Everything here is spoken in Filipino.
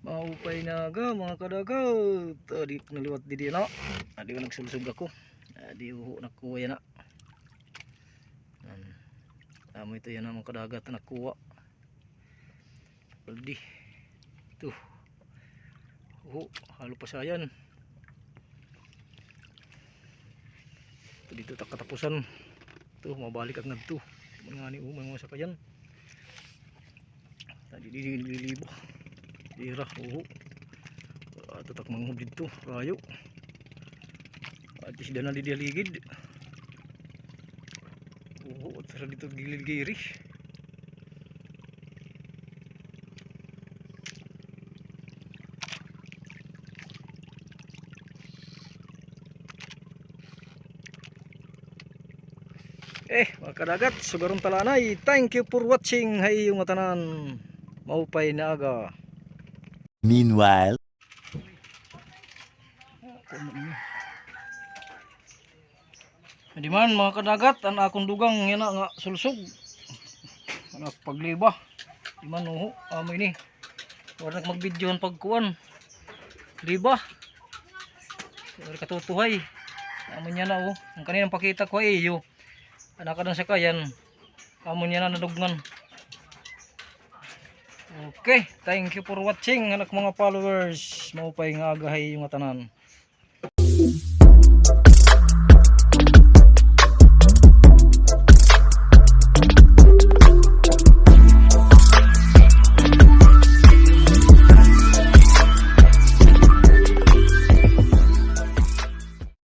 Maupay na aga mga kadagaw. Tadi naliwat di dia na. Adi ko nagsulsog ako. Adi uho nakuha yan na. Tama ito yan ang mga kadagat na nakuha. Paldi. Ito. Uho. Halo pa siya yan. Ito dito tak katapusan. Ito mabalik agad to. Mga ni umay mga sakayan. Tadi di dilibo. Ira, oo. Uh, tatak manghub dito, rayo. At isda di ligid. Oo, tara dito gilid giri. Eh, mga kadagat, sugarong talanay. Thank you for watching. Hay yung tanan. Maupay na aga. Meanwhile, Di man mga kadagat, ang akong dugang yan na nga sulsog. Anak pagliba. Di man uho, amoy ni. Wala nag magbidyohan pagkuan. Liba. Wala katutuhay. Amoy niya na oh. Ang kaninang pakita ko ay iyo. Anak ka ng sakayan. Amoy niya na nadugnan. Okay, thank you for watching anak mga followers. Maupay nga agahay yung tanan.